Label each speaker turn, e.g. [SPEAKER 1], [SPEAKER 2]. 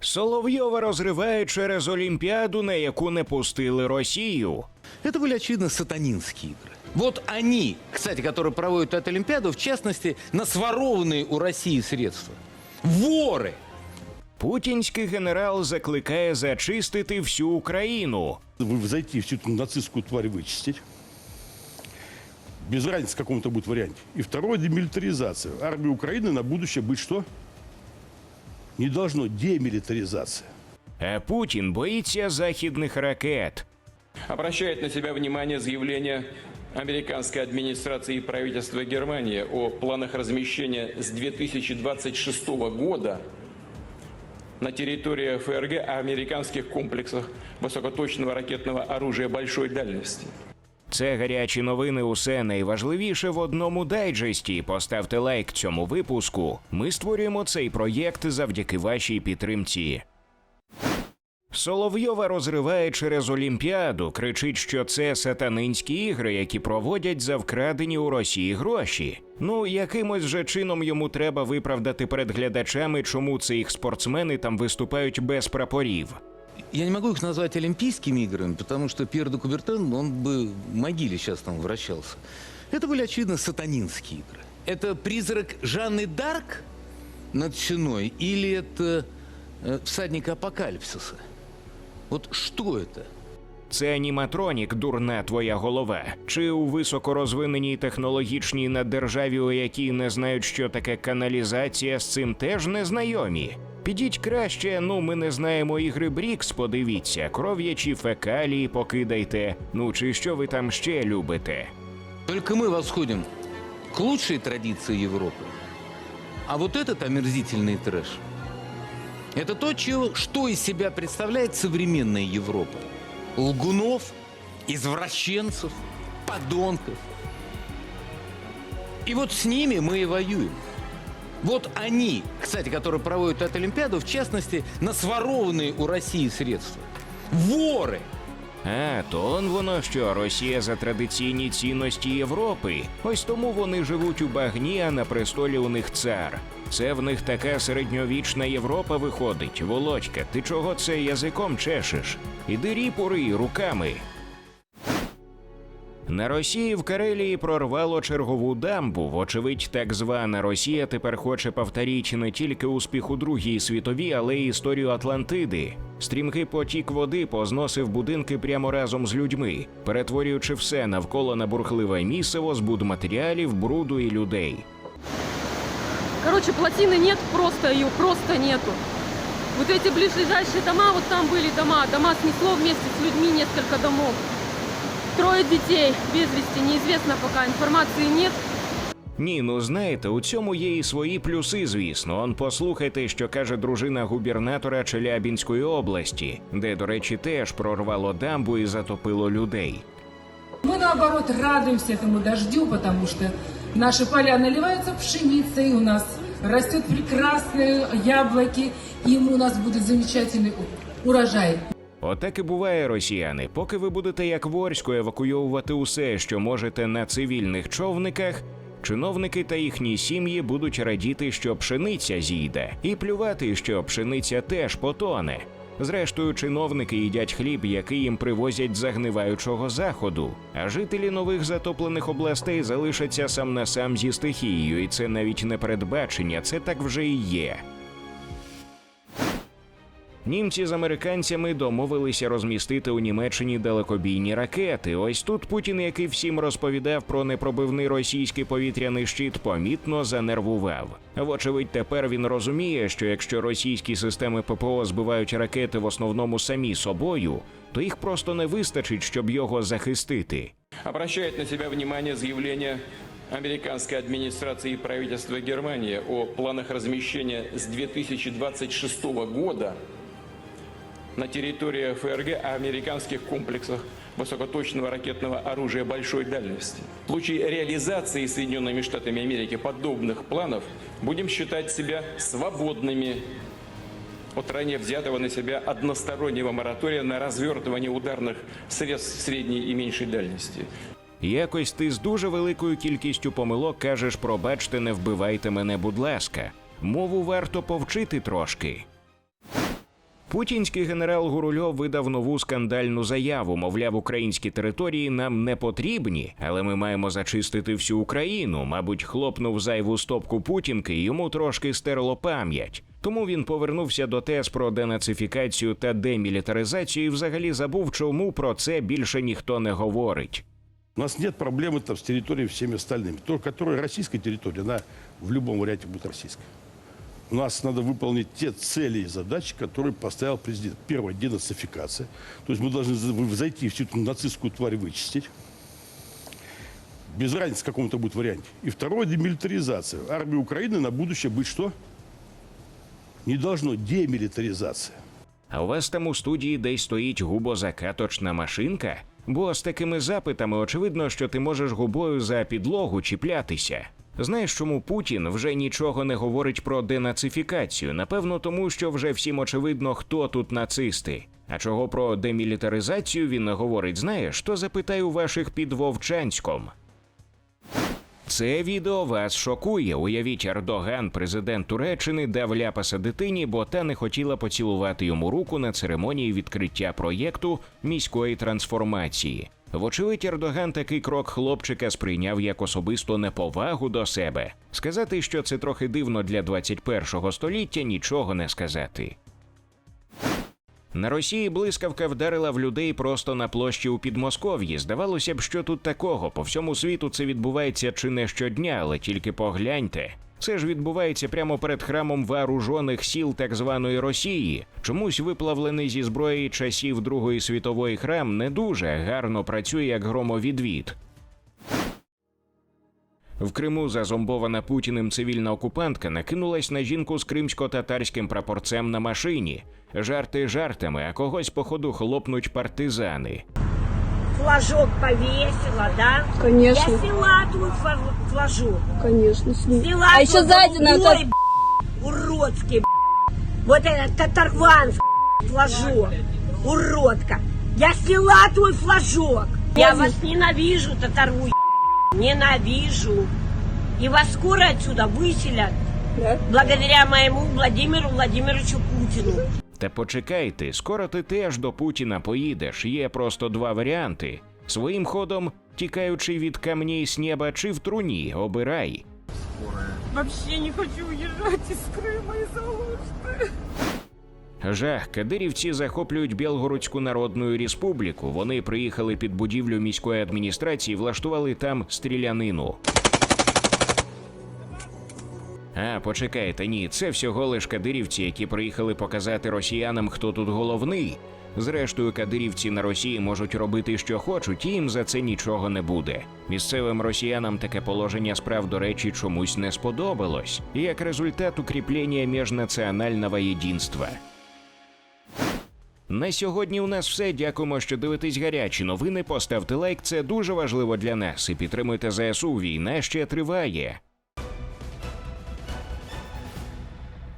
[SPEAKER 1] Соловйова розриває через Олімпіаду, на яку не пустили Росію.
[SPEAKER 2] Это были, очевидно, сатанинские игры. Вот они, кстати, которые проводят эту Олимпиаду, в частности, на сворованные у России средства. Воры!
[SPEAKER 1] Путінський генерал закликає зачистити всю Україну.
[SPEAKER 3] Вы зайти всю эту нацистскую тварь вычистить. Без разницы в каком-то будет варианте. И второе – демилитаризация. Армия Украины на будущее быть что? Не должно демилитаризация.
[SPEAKER 1] А Путін боїться західних ракет.
[SPEAKER 4] Обращает на себя внимание заявление американской администрации и правительства Германии о планах размещения с 2026 года на территории ФРГ американских комплексах высокоточного ракетного оружия большой дальности.
[SPEAKER 1] Це гарячі новини. Усе найважливіше в одному дайджесті. Поставте лайк цьому випуску. Ми створюємо цей проєкт завдяки вашій підтримці. Соловйова розриває через Олімпіаду, кричить, що це сатанинські ігри, які проводять за вкрадені у Росії гроші. Ну, якимось же чином йому треба виправдати перед глядачами, чому це їх спортсмени там виступають без прапорів
[SPEAKER 2] Я не могу их назвать Олимпийскими играми, потому что Пьер де Кубертен, он бы в могиле сейчас там вращался. Это были, очевидно, сатанинские игры. Это призрак Жанны Дарк над стеной или это э, всадник апокалипсиса? Вот что это?
[SPEAKER 1] Це аніматронік, дурна твоя голова. Чи у високорозвиненій технологічній наддержаві, у якій не знають, що таке каналізація, з цим теж не знайомі. Підіть краще, ну ми не знаємо ігри Брікс, подивіться, кров'ячі фекалії покидайте. Ну чи що ви там ще любите?
[SPEAKER 2] Только мы восходим к лучшей традиции Европы. А вот этот омерзительный трэш – это то, чего, что из себя представляет современная Европа. Лгунов, извращенцев, подонков. И вот с ними мы и воюем. Вот они, кстати, которые проводят эту Олимпиаду, в частности, на сворованные у России средства. Воры!
[SPEAKER 1] А, то он воно що Росія за традиційні цінності Європи. Ось тому вони живуть у багні, а на престолі у них цар. Це в них така середньовічна Європа виходить. Володька, ти чого це язиком чешеш? Іди ріпури руками. На Росії в Карелії прорвало чергову дамбу. Вочевидь, так звана Росія тепер хоче повторити не тільки успіх у Другій світовій, але й історію Атлантиди. Стрімкий потік води позносив будинки прямо разом з людьми, перетворюючи все навколо на бурхливе місиво з будматеріалів, бруду і людей.
[SPEAKER 5] Короче, плотины нет, просто ее просто нету. Вот эти ближайшие дома, вот там были дома, дома снесло вместе с людьми несколько домов. Трое детей без вести, неизвестно пока, информации нет.
[SPEAKER 1] Ні, ну знаєте, у цьому є і свої плюси, звісно. Он послухайте, що каже дружина губернатора Челябінської області, де, до речі, теж прорвало дамбу і затопило людей.
[SPEAKER 6] Мы, наоборот, радуемся этому дождю, потому что наши поля наливаются пшеницей, у нас растет прекрасные яблоки, и у нас будет замечательный у- урожай.
[SPEAKER 1] Отак і буває, росіяни. Поки ви будете як Ворську евакуйовувати усе, що можете на цивільних човниках. Чиновники та їхні сім'ї будуть радіти, що пшениця зійде, і плювати, що пшениця теж потоне. Зрештою, чиновники їдять хліб, який їм привозять загниваючого заходу. А жителі нових затоплених областей залишаться сам на сам зі стихією, і це навіть не передбачення, це так вже і є. Німці з американцями домовилися розмістити у Німеччині далекобійні ракети. Ось тут Путін, який всім розповідав про непробивний російський повітряний щит, помітно занервував. Вочевидь, тепер він розуміє, що якщо російські системи ППО збивають ракети в основному самі собою, то їх просто не вистачить, щоб його захистити.
[SPEAKER 4] Обращает на себя внимание заявление американской администрации и правительства Германии о планах размещения с 2026 года на территории ФРГ американских комплексах высокоточного ракетного оружия большой дальности. В случае реализации Соединенными Штатами Америки подобных планов будем считать себя свободными от ранее взятого на себя одностороннего моратория на развертывание ударных средств средней и меньшей дальности.
[SPEAKER 1] Якось ти з дуже великою кількістю помилок кажеш, пробачте, не вбивайте мене, будь ласка. Мову варто повчити трошки. Путінський генерал Гурульов видав нову скандальну заяву. Мовляв, українські території нам не потрібні, але ми маємо зачистити всю Україну. Мабуть, хлопнув зайву стопку Путінки, і йому трошки стерло пам'ять. Тому він повернувся до тез про денацифікацію та демілітаризацію і взагалі забув, чому про це більше ніхто не говорить.
[SPEAKER 3] У нас нет проблемы там с территорией всеми остальными. То, которая российская территория, она в любом варианте будет российской. У нас надо выполнить те цели и задачи, которые поставил президент. Первое – денацификация. То есть мы должны за- зайти всю эту нацистскую тварь вычистить. Без разницы в каком-то будет варианте. И второе – демилитаризация. Армия Украины на будущее быть что? Не должно демилитаризация.
[SPEAKER 1] А у вас там у студії десь стоїть губозакаточна машинка? Бо з такими запитами очевидно, що ти можеш губою за підлогу чіплятися. Знаєш, чому Путін вже нічого не говорить про денацифікацію? Напевно, тому що вже всім очевидно, хто тут нацисти. А чого про демілітаризацію він не говорить, знаєш, то запитай у ваших під Вовчанськом. Це відео вас шокує. Уявіть, Ердоган, президент Туреччини, дав ляпаса дитині, бо та не хотіла поцілувати йому руку на церемонії відкриття проєкту міської трансформації. Вочевидь, Ердоган такий крок хлопчика сприйняв як особисту неповагу до себе. Сказати, що це трохи дивно для 21-го століття, нічого не сказати. На Росії блискавка вдарила в людей просто на площі у Підмосков'ї. Здавалося б, що тут такого. По всьому світу це відбувається чи не щодня, але тільки погляньте. Це ж відбувається прямо перед храмом вооружених сіл так званої Росії. Чомусь виплавлений зі зброї часів Другої світової храм не дуже гарно працює як громовідвід. В Криму зазомбована Путіним цивільна окупантка накинулась на жінку з кримсько-татарським прапорцем на машині. Жарти жартами, а когось походу хлопнуть партизани.
[SPEAKER 7] Флажок повесила, да?
[SPEAKER 8] Конечно.
[SPEAKER 7] Я сняла твой фла- флажок.
[SPEAKER 8] Конечно, сними.
[SPEAKER 7] Сняла
[SPEAKER 8] А еще сзади на
[SPEAKER 7] голубой, б***ь, уродский, б***ь. вот этот татарван флажок, уродка. Я сняла твой флажок. Я вас ненавижу, татарву, ненавижу. И вас скоро отсюда выселят.
[SPEAKER 8] Да?
[SPEAKER 7] Благодаря моему Владимиру Владимировичу Путину.
[SPEAKER 1] Та почекайте, скоро ти теж до Путіна поїдеш. Є просто два варіанти: своїм ходом, тікаючи від камней з неба чи в труні, обирай.
[SPEAKER 5] Вообще не хочу уезжать из Крыма из-за
[SPEAKER 1] Жах, кадирівці захоплюють Білгородську Народну Республіку. Вони приїхали під будівлю міської адміністрації, влаштували там стрілянину. А, почекайте, ні, це всього лиш кадирівці, які приїхали показати росіянам, хто тут головний. Зрештою, кадирівці на Росії можуть робити, що хочуть, і їм за це нічого не буде. Місцевим росіянам таке положення справ, до речі, чомусь не сподобалось, як результат укріплення міжнаціонального єдинства. На сьогодні у нас все. Дякуємо, що дивитесь гарячі новини. Поставте лайк, це дуже важливо для нас. І підтримуйте ЗСУ. Війна ще триває.